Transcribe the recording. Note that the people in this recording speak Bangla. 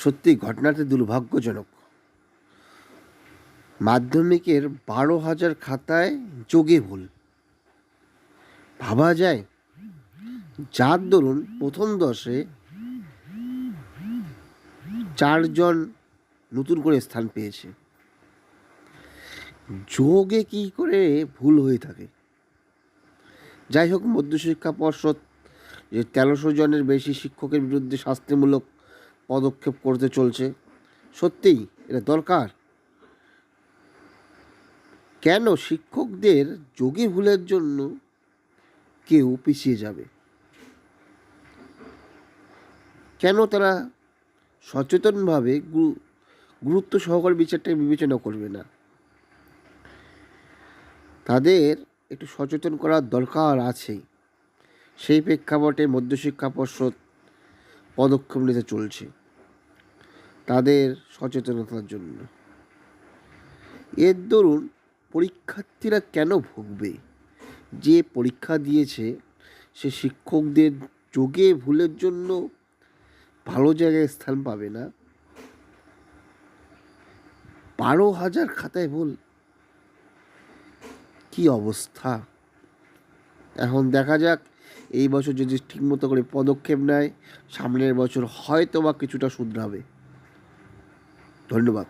সত্যি ঘটনাটি দুর্ভাগ্যজনক। মাধ্যমিকের বারো হাজার খাতায় যোগে ভুল। ভাবা যায়, যার দরুন প্রথম দশে চারজন নতুন করে স্থান পেয়েছে। যোগে কি করে ভুল হয়ে থাকে? যাই হোক, মধ্যশিক্ষা পর্ষদ যে তেরোশো জনের বেশি শিক্ষকের বিরুদ্ধে শাস্তিমূলক পদক্ষেপ করতে চলছে। সত্যিই এটা দরকার। কেন শিক্ষকদের যোগী ভুলের জন্য কেউ পিছিয়ে যাবে? কেন তারা সচেতনভাবে গুরুত্ব সহকারে বিচারটাকে বিবেচনা করবে না? তাদের একটু সচেতন করার দরকার আছেই। সেই প্রেক্ষাপটে মধ্যশিক্ষা পর্ষদ পদক্ষেপ নিতে চলছে। তাদের সচেতনতার জন্য। এর দরুন পরীক্ষার্থীরা কেন ভুগবে? যে পরীক্ষা দিয়েছে, সে শিক্ষকদের যোগে ভুলের জন্য ভালো জায়গায় স্থান পাবে না। বারো হাজার খাতায় ভুল কি অবস্থা? এখন দেখা যাক এই বছর যদি ঠিকমতো করে পদক্ষেপ নেয় সামনের বছর হয়তো বা কিছুটা শুধরাবে। ধন্যবাদ।